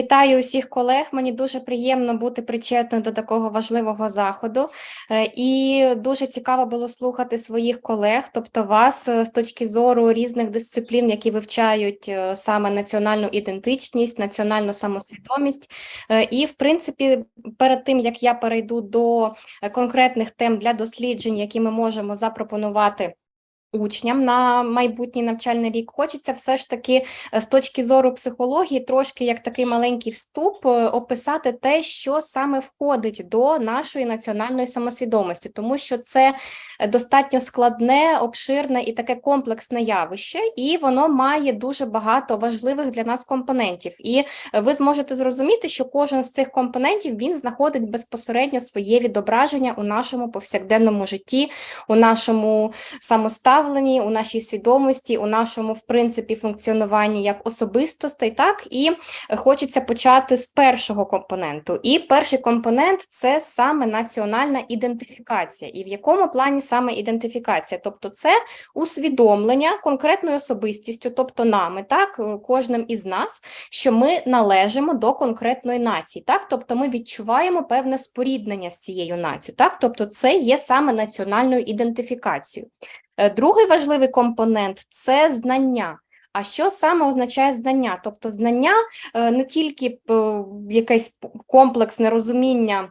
Вітаю усіх колег. Мені дуже приємно бути причетною до такого важливого заходу, Е, і дуже цікаво було слухати своїх колег, тобто вас е, з точки зору різних дисциплін, які вивчають е, саме національну ідентичність, національну самосвідомість. І, в принципі, перед тим як я перейду до конкретних тем для досліджень, які ми можемо запропонувати. Учням на майбутній навчальний рік хочеться все ж таки е, з точки зору психології, трошки як такий маленький вступ, е, описати те, що саме входить до нашої національної самосвідомості, тому що це достатньо складне, обширне і таке комплексне явище, і воно має дуже багато важливих для нас компонентів. І е, ви зможете зрозуміти, що кожен з цих компонентів він знаходить безпосередньо своє відображення у нашому повсякденному житті, у нашому самоставленні, у нашій свідомості, у нашому, в принципі, функціонуванні як особистостей, так і хочеться почати з першого компоненту. І перший компонент це саме національна ідентифікація. І в якому плані саме ідентифікація? Тобто, це усвідомлення конкретною особистістю, тобто нами, так, е, кожним із нас, що ми належимо до конкретної нації, так, тобто ми відчуваємо певне споріднення з цією нацією, так, тобто це є саме національною ідентифікацією. Е, Другий важливий компонент це знання. А що саме означає знання? Тобто знання е, не тільки е, якесь комплексне розуміння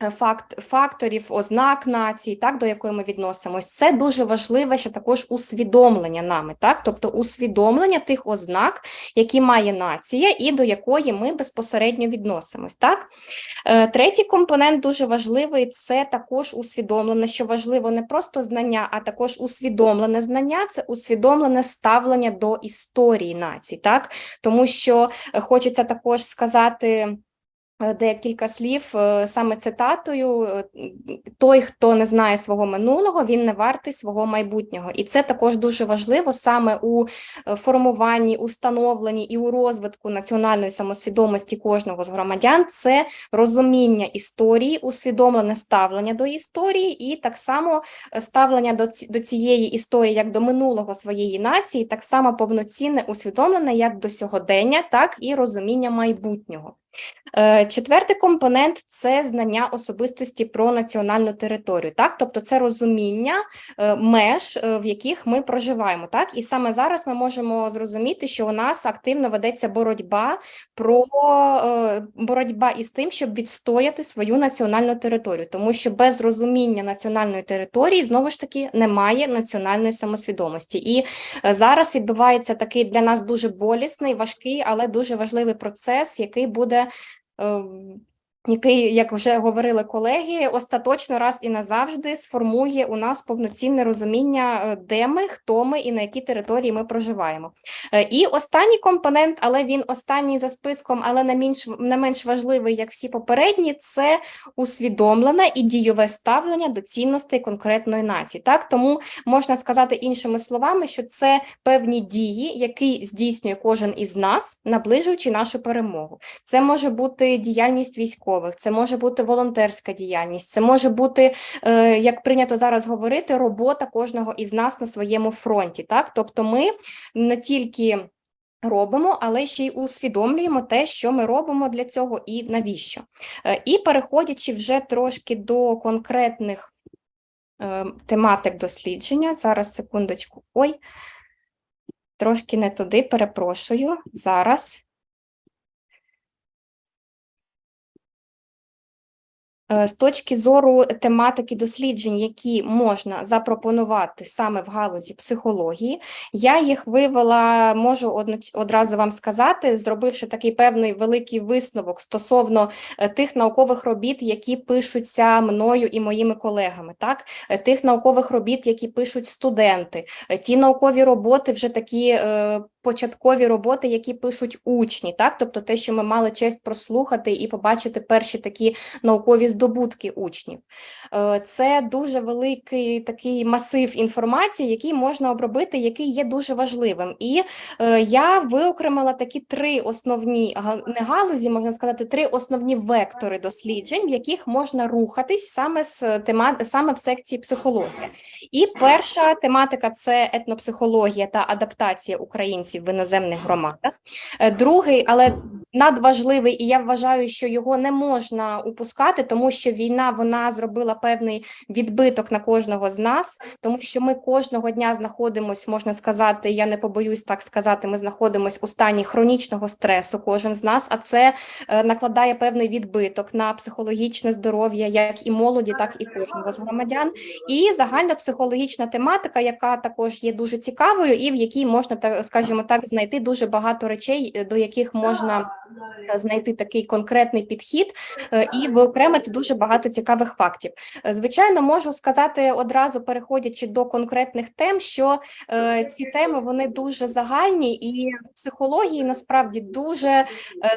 факт, факторів, ознак нації, так, до якої ми відносимось, це дуже важливе, що також усвідомлення нами, так, тобто усвідомлення тих ознак, які має нація і до якої ми безпосередньо відносимось. Так? Е, Третій компонент дуже важливий це також усвідомлене, що важливо не просто знання, а також усвідомлене знання це усвідомлене ставлення до історії націй, так? Тому що е, хочеться також сказати. Е, Декілька слів е, саме цитатою: е, той, хто не знає свого минулого, він не вартий свого майбутнього. І це також дуже важливо саме у формуванні, установленні і у розвитку національної самосвідомості кожного з громадян. Це розуміння історії, усвідомлене ставлення до історії, і так само ставлення до, ці, до цієї історії як до минулого своєї нації, так само повноцінне усвідомлене як до сьогодення, так і розуміння майбутнього. Е, Четвертий компонент це знання особистості про національну територію, так, тобто це розуміння е, меж, е, в яких ми проживаємо, так, і саме зараз ми можемо зрозуміти, що у нас активно ведеться боротьба про боротьба із тим, щоб відстояти свою національну територію, тому що без розуміння національної території знову ж таки немає національної самосвідомості. І зараз відбувається такий для нас дуже болісний, важкий, але дуже важливий процес, який буде. Ем, Який, як вже говорили колеги, остаточно раз і назавжди сформує у нас повноцінне розуміння, е, де ми, хто ми і на якій території ми проживаємо. Е, І останній компонент, але він останній за списком, але не менш не менш важливий, як всі попередні, це усвідомлене і дійове ставлення до цінностей конкретної нації. Так тому можна сказати іншими словами, що це певні дії, які здійснює кожен із нас, наближуючи нашу перемогу. Це може бути діяльність військових, це може бути волонтерська діяльність, це може бути, е, як прийнято зараз говорити, робота кожного із нас на своєму фронті. Так, тобто ми не тільки робимо, але ще й усвідомлюємо те, що ми робимо для цього і навіщо. Е, І переходячи вже трошки до конкретних е, тематик дослідження, зараз секундочку, ой, трошки не туди, перепрошую, зараз. З точки зору тематики досліджень, які можна запропонувати саме в галузі психології, я їх вивела, можу одразу вам сказати, зробивши такий певний великий висновок стосовно е, тих наукових робіт, які пишуться мною і моїми колегами, так? Е, тих наукових робіт, які пишуть студенти, е, ті наукові роботи, вже такі е, початкові роботи, які пишуть учні, так, тобто те, що ми мали честь прослухати і побачити перші такі наукові учнів. Е, Це дуже великий такий масив інформації, який можна обробити, який є дуже важливим. І е, я виокремила такі три основні не галузі, можна сказати, три основні вектори досліджень, в яких можна рухатись саме з тема саме в секції психологія. І перша тематика це етнопсихологія та адаптація українців в іноземних громадах. Е, Другий, але надважливий, і я вважаю, що його не можна упускати, тому що війна вона зробила певний відбиток на кожного з нас, тому що ми кожного дня знаходимось, можна сказати, я не побоюсь так сказати. Ми знаходимось у стані хронічного стресу, кожен з нас, а це е, накладає певний відбиток на психологічне здоров'я, як і молоді, так і кожного з громадян. І загальнопсихологічна тематика, яка також є дуже цікавою, і в якій можна так, скажімо так, знайти дуже багато речей, до яких можна знайти такий конкретний підхід е, і виокремити дуже багато цікавих фактів. Е, Звичайно, можу сказати одразу, переходячи до конкретних тем, що е, ці теми вони дуже загальні, і в психології насправді дуже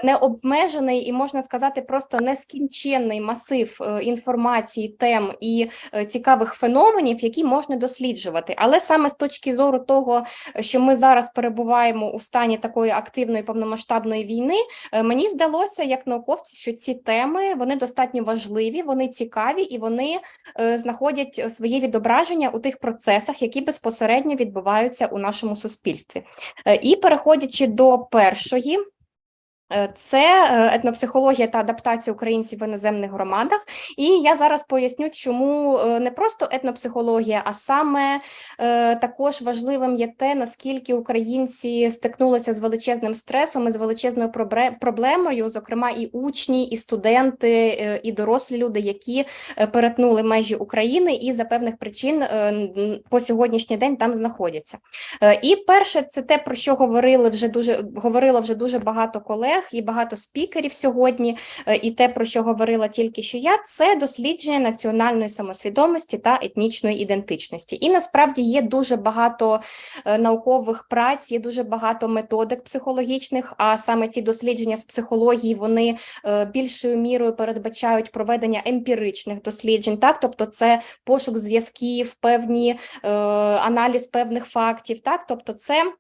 необмежений і можна сказати, просто нескінченний масив інформації, тем і цікавих феноменів, які можна досліджувати. Але саме з точки зору того, що ми зараз перебуваємо у стані такої активної повномасштабної війни, мені здалося, як науковці, що ці теми вони достатньо важливі, вони цікаві і вони е, знаходять своє відображення у тих процесах, які безпосередньо відбуваються у нашому суспільстві. Е, І переходячи до першої. Е, Це е, етнопсихологія та адаптація українців в іноземних громадах, і я зараз поясню, чому е, не просто етнопсихологія, а саме також важливим є те, наскільки українці стикнулися з величезним стресом і з величезною проблемою, зокрема і учні, і студенти, і дорослі люди, які перетнули межі України і за певних причин по сьогоднішній день там знаходяться. І перше, це те, про що говорили вже дуже говорило вже дуже багато колег і багато спікерів сьогодні. е, І те, про що говорила тільки що я, це дослідження національної самосвідомості та етнічної ідентичності. І насправді є дуже багато е, наукових праць, є дуже багато методик психологічних. А саме ці дослідження з психології вони е, більшою мірою передбачають проведення емпіричних досліджень. Так, тобто, це пошук зв'язків, певні аналіз певних фактів. Так, тобто, це.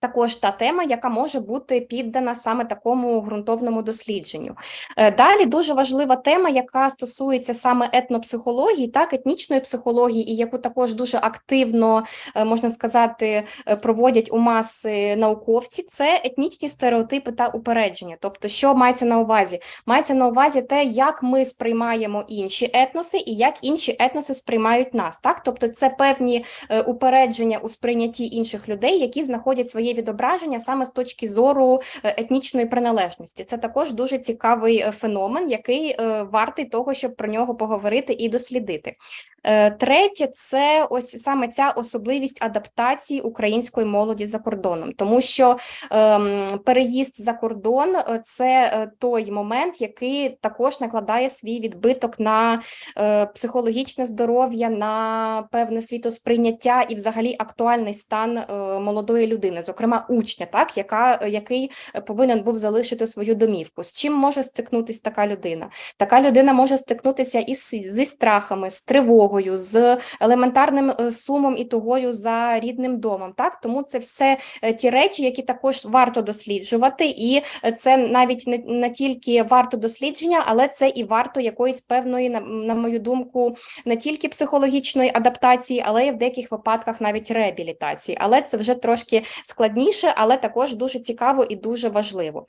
Також та тема, яка може бути піддана саме такому ґрунтовному дослідженню. Е, Далі дуже важлива тема, яка стосується саме етнопсихології, так етнічної психології, і яку також дуже активно е, можна сказати е, проводять у маси науковці. Це етнічні стереотипи та упередження. Тобто, що мається на увазі? Мається на увазі те, як ми сприймаємо інші етноси, і як інші етноси сприймають нас. Так, тобто, це певні упередження у сприйнятті інших людей, які знаходять своє відображення саме з точки зору е, етнічної приналежності. Це також дуже цікавий е, феномен, який е, вартий того, щоб про нього поговорити і дослідити. Е, Третє, це ось саме ця особливість адаптації української молоді за кордоном, тому що ем, переїзд за кордон е, це е, той момент, який також накладає свій відбиток на е, психологічне здоров'я, на певне світосприйняття і, взагалі, актуальний стан е, молодої людини, зокрема учня, так яка який повинен був залишити свою домівку. З чим може стикнутися така людина? Така людина може стикнутися із зі страхами, з тривогою, з елементарним е, сумом і тугою за рідним домом. Так, тому це все е, ті речі, які також варто досліджувати, і е, це навіть не, не тільки варто дослідження, але це і варто якоїсь певної, на, на мою думку, не тільки психологічної адаптації, але й в деяких випадках навіть реабілітації. Але це вже трошки складніше, але також дуже цікаво і дуже важливо.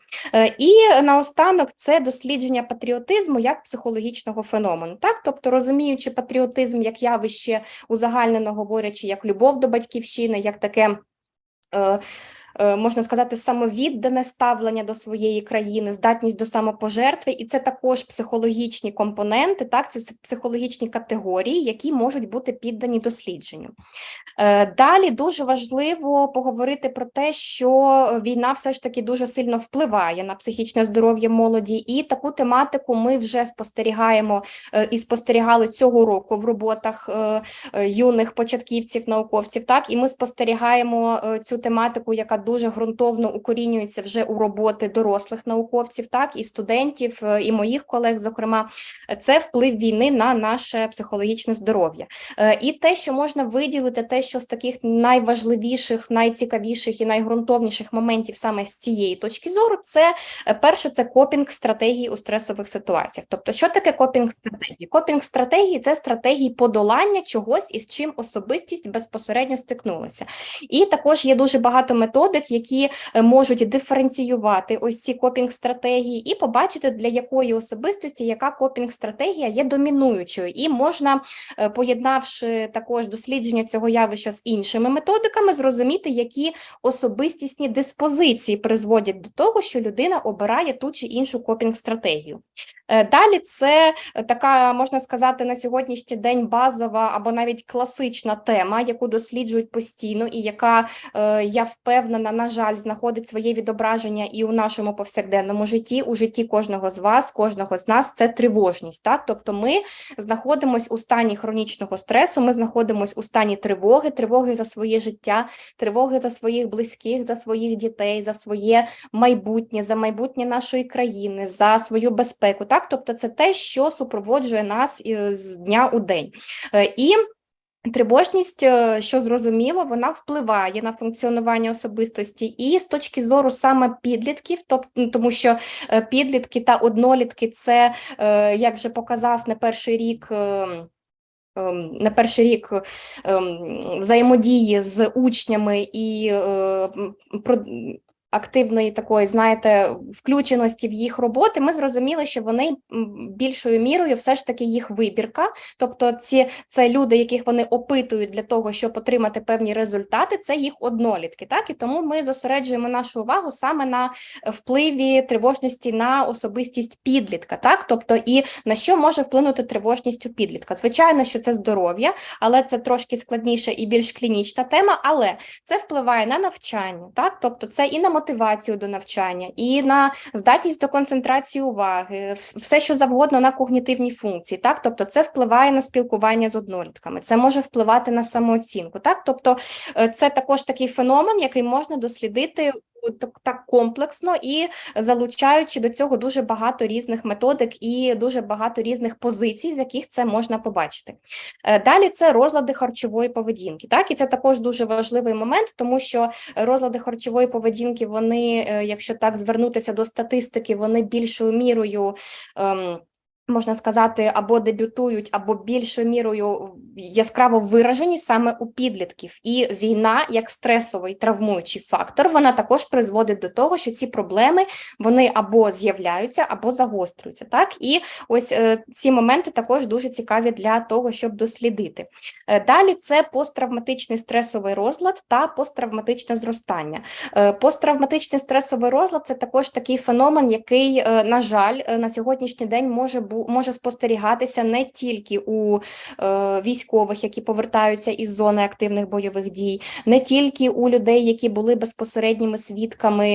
І наостанок це дослідження патріотизму як психологічного феномену. Так, тобто розуміючи патріотизм як явище узагальнено говорячи, як любов до батьківщини, як таке. Е, Можна сказати, самовіддане ставлення до своєї країни, здатність до самопожертви, і це також психологічні компоненти, так це психологічні категорії, які можуть бути піддані дослідженню. Е, Далі дуже важливо поговорити про те, що війна все ж таки дуже сильно впливає на психічне здоров'я молоді, і таку тематику ми вже спостерігаємо е, і спостерігали цього року в роботах юних початківців, науковців. Так, і ми спостерігаємо цю тематику, яка дуже ґрунтовно укорінюється вже у роботи дорослих науковців, так і студентів, е, і моїх колег, зокрема, це вплив війни на наше психологічне здоров'я. Е, І те, що можна виділити, те, що з таких найважливіших, найцікавіших і найґрунтовніших моментів саме з цієї точки зору, це е, перше, це копінг стратегії у стресових ситуаціях. Тобто, що таке копінг стратегії? Копінг стратегії це стратегії подолання чогось, із чим особистість безпосередньо стикнулася. І також є дуже багато методик, які е, можуть диференціювати ось ці копінг стратегії, і побачити, для якої особистості яка копінг стратегія є домінуючою, і можна, е, поєднавши також дослідження цього явища з іншими методиками, зрозуміти, які особистісні диспозиції призводять до того, що людина обирає ту чи іншу копінг стратегію. Е, Далі це е, така, можна сказати, на сьогоднішній день базова або навіть класична тема, яку досліджують постійно, і яка, е, я впевнена, на жаль, знаходить своє відображення і у нашому повсякденному житті, у житті кожного з вас, кожного з нас це тривожність. Так, тобто ми знаходимося у стані хронічного стресу, ми знаходимося у стані тривоги, тривоги за своє життя, тривоги за своїх близьких, за своїх дітей, за своє майбутнє, за майбутнє нашої країни, за свою безпеку. Так, тобто, це те, що супроводжує нас е, з дня у день. Е, І Тривожність, е, що зрозуміло, вона впливає на функціонування особистості, і з точки зору саме підлітків, тобто тому що підлітки та однолітки це як вже показав не перший рік. ем, ем, перший рік ем, взаємодії з учнями і активної такої, знаєте, включеності в їх роботи, ми зрозуміли, що вони більшою мірою все ж таки їх вибірка, тобто ці це люди, яких вони опитують для того, щоб отримати певні результати, це їх однолітки. Так і тому ми зосереджуємо нашу увагу саме на впливі тривожності на особистість підлітка, так тобто і на що може вплинути тривожність у підлітка. Звичайно, що це здоров'я, але це трошки складніша і більш клінічна тема. Але це впливає на навчання, так тобто це і на мотивацію до навчання, і на здатність до концентрації уваги, все що завгодно на когнітивні функції. Так, тобто це впливає на спілкування з однолітками, це може впливати на самооцінку. Так, тобто е, це також такий феномен, який можна дослідити. Так, так комплексно і залучаючи до цього дуже багато різних методик і дуже багато різних позицій, з яких це можна побачити. Е, Далі це розлади харчової поведінки. Так, і це також дуже важливий момент, тому що розлади харчової поведінки, вони, е, якщо так звернутися до статистики, вони більшою мірою. ем, Можна сказати, або дебютують, або більшою мірою яскраво виражені саме у підлітків. І війна, як стресовий травмуючий фактор, вона також призводить до того, що ці проблеми вони або з'являються, або загострюються. Так, і ось е, ці моменти також дуже цікаві для того, щоб дослідити. Е, Далі це посттравматичний стресовий розлад та посттравматичне зростання. Е, Посттравматичний стресовий розлад це також такий феномен, який, е, на жаль, е, на сьогоднішній день може бу може спостерігатися не тільки у е, військових, які повертаються із зони активних бойових дій, не тільки у людей, які були безпосередніми свідками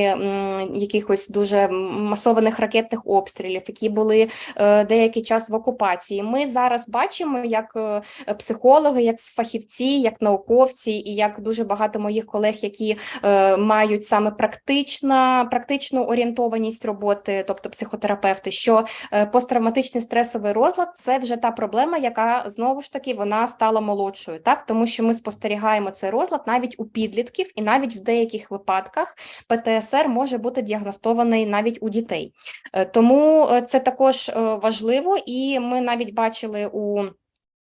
якихось дуже масованих ракетних обстрілів, які були е, деякий час в окупації. Ми зараз бачимо, як е, психологи, як фахівці, як науковці, і як дуже багато моїх колег, які мають саме практична, практичну орієнтованість роботи, тобто психотерапевти, що е, посттравматичний стресовий розлад це вже та проблема, яка знову ж таки вона стала молодшою, так тому що ми спостерігаємо цей розлад навіть у підлітків, і навіть в деяких випадках ПТСР може бути діагностований навіть у дітей. Е, Тому е, це також е, важливо, і ми навіть бачили у.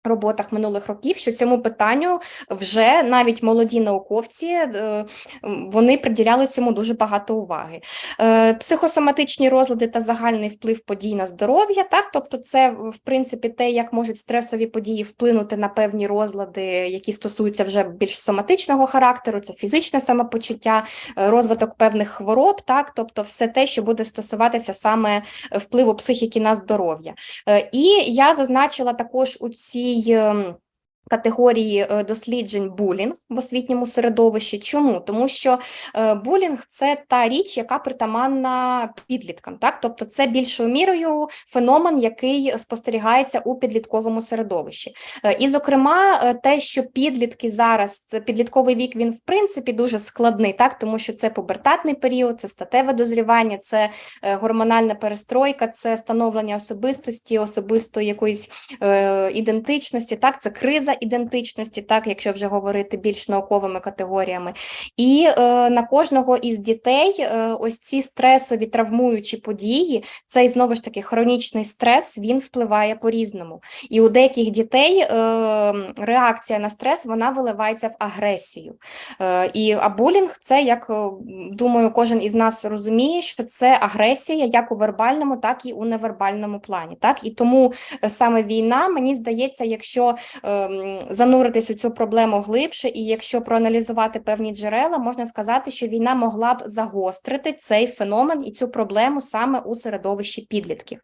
Роботах минулих років, що цьому питанню вже навіть молоді науковці е, вони приділяли цьому дуже багато уваги. Е, Психосоматичні розлади та загальний вплив подій на здоров'я, так тобто, це в принципі те, як можуть стресові події вплинути на певні розлади, які стосуються вже більш соматичного характеру, це фізичне самопочуття, е, розвиток певних хвороб, так тобто, все те, що буде стосуватися саме впливу психіки на здоров'я. І я зазначила також у цій. Ем, Категорії е, досліджень булінг в освітньому середовищі. Чому? Тому що е, булінг це та річ, яка притаманна підліткам, так тобто це більшою мірою феномен, який спостерігається у підлітковому середовищі. Е, і, зокрема, те, що підлітки зараз це підлітковий вік, він в принципі дуже складний, так тому що це пубертатний період, це статеве дозрівання, це гормональна перестройка, це становлення особистості, особистої якоїсь е, ідентичності, так це криза ідентичності, так якщо вже говорити більш науковими категоріями, і е, на кожного із дітей е, ось ці стресові травмуючі події, цей знову ж таки хронічний стрес він впливає по різному. І у деяких дітей е, реакція на стрес вона виливається в агресію. Е, І а булінг це як е, думаю, кожен із нас розуміє, що це агресія як у вербальному, так і у невербальному плані. Так і тому е, саме війна, мені здається, якщо е, зануритись у цю проблему глибше, і якщо проаналізувати певні джерела, можна сказати, що війна могла б загострити цей феномен і цю проблему саме у середовищі підлітків.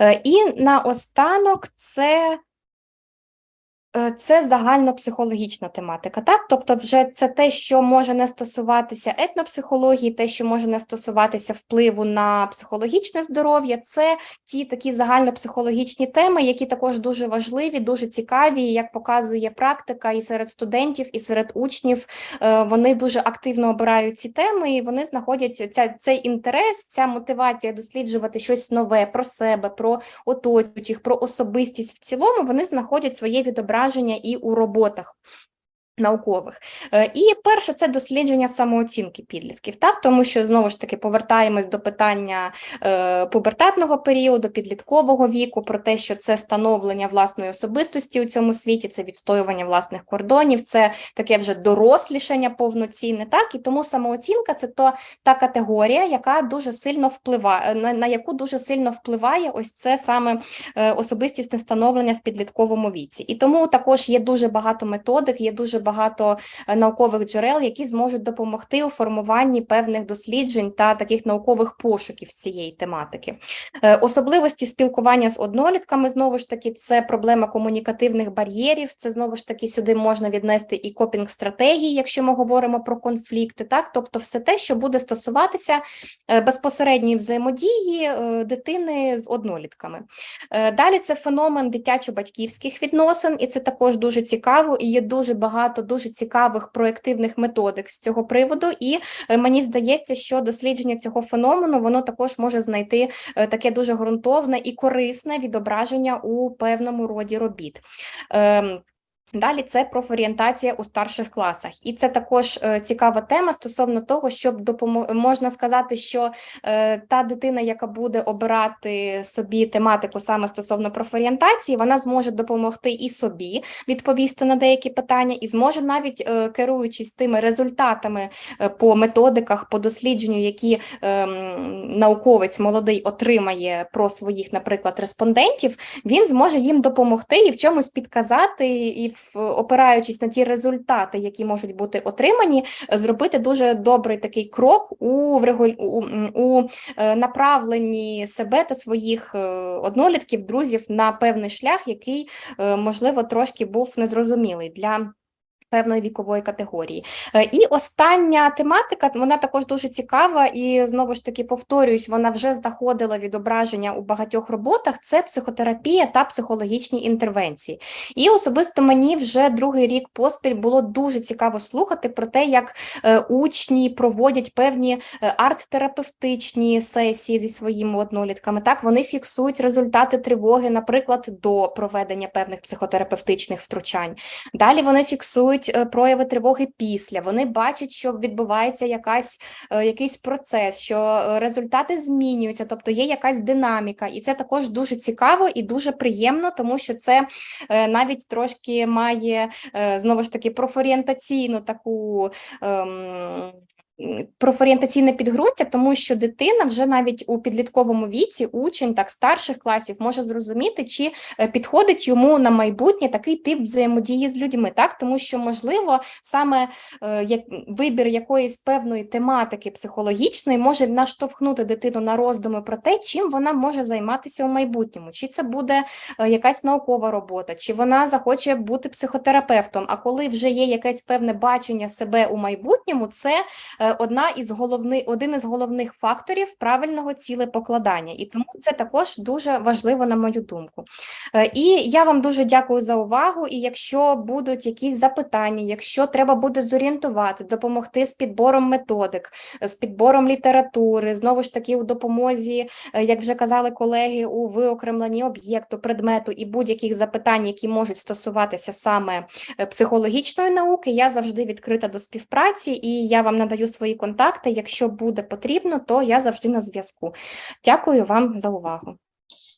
Е, і наостанок це це загальнопсихологічна тематика, так тобто, вже це те, що може не стосуватися етнопсихології, те, що може не стосуватися впливу на психологічне здоров'я, це ті такі загальнопсихологічні теми, які також дуже важливі, дуже цікаві. Як показує практика, і серед студентів, і серед учнів е, вони дуже активно обирають ці теми, і вони знаходять ця, цей інтерес, ця мотивація досліджувати щось нове про себе, про оточуючих, про особистість в цілому. Вони знаходять своє відображення враження і у роботах Наукових. Е, і перше це дослідження самооцінки підлітків, так? Тому що знову ж таки повертаємось до питання е, пубертатного періоду, підліткового віку, про те, що це становлення власної особистості у цьому світі, це відстоювання власних кордонів, це таке вже дорослішання повноцінне, так? І тому самооцінка це то та категорія, яка дуже сильно впливає, на, на яку дуже сильно впливає ось це саме е, особистісне становлення в підлітковому віці. І тому також є дуже багато методик, є дуже багато е, наукових джерел, які зможуть допомогти у формуванні певних досліджень та таких наукових пошуків цієї тематики. Е, особливості спілкування з однолітками знову ж таки це проблема комунікативних бар'єрів. Це знову ж таки сюди можна віднести і копінг стратегії, якщо ми говоримо про конфлікти, так тобто, все те, що буде стосуватися е, безпосередньої взаємодії дитини з однолітками. Далі це феномен дитячо-батьківських відносин, і це також дуже цікаво і є дуже багато багато дуже цікавих проєктивних методик з цього приводу, і е, мені здається, що дослідження цього феномену воно також може знайти е, таке дуже ґрунтовне і корисне відображення у певному роді робіт. Далі це профорієнтація у старших класах, і це також е, цікава тема стосовно того, щоб допомог можна сказати, що е, та дитина, яка буде обирати собі тематику саме стосовно профорієнтації, вона зможе допомогти і собі відповісти на деякі питання, і зможе навіть е, керуючись тими результатами е, по методиках, по дослідженню, які е, науковець молодий отримає про своїх, наприклад, респондентів, він зможе їм допомогти і в чомусь підказати і опираючись на ті результати, які можуть бути отримані, зробити дуже добрий такий крок у у, у е, направленні себе та своїх е, однолітків, друзів на певний шлях, який е, можливо трошки був незрозумілий для певної вікової категорії. Е, і остання тематика, вона також дуже цікава, і знову ж таки повторююсь, вона вже знаходила відображення у багатьох роботах. Це психотерапія та психологічні інтервенції. І особисто мені вже другий рік поспіль було дуже цікаво слухати про те, як е, учні проводять певні е, арт-терапевтичні сесії зі своїми однолітками. Так вони фіксують результати тривоги, наприклад, до проведення певних психотерапевтичних втручань. Далі вони фіксують фіксують е, прояви тривоги після. Вони бачать, що відбувається якась е, якийсь процес, що е, результати змінюються, тобто є якась динаміка, і це також дуже цікаво і дуже приємно, тому що це навіть трошки має знову ж таки профорієнтаційну таку. Ем, профорієнтаційне підґрунтя, тому що дитина вже навіть у підлітковому віці, учень так старших класів може зрозуміти, чи е, підходить йому на майбутнє такий тип взаємодії з людьми, так тому що можливо саме е, як вибір якоїсь певної тематики психологічної може наштовхнути дитину на роздуми про те, чим вона може займатися у майбутньому, чи це буде е, якась наукова робота, чи вона захоче бути психотерапевтом. А коли вже є якесь певне бачення себе у майбутньому, це одна із головних один із головних факторів правильного цілепокладання, і тому це також дуже важливо, на мою думку. Е, І я вам дуже дякую за увагу. І якщо будуть якісь запитання, якщо треба буде зорієнтувати, допомогти з підбором методик, з підбором літератури, знову ж таки у допомозі, е, як вже казали колеги, у виокремленні об'єкту, предмету і будь-яких запитань, які можуть стосуватися саме е, психологічної науки, я завжди відкрита до співпраці, і я вам надаю свої контакти. Якщо буде потрібно, то я завжди на зв'язку. Дякую вам за увагу.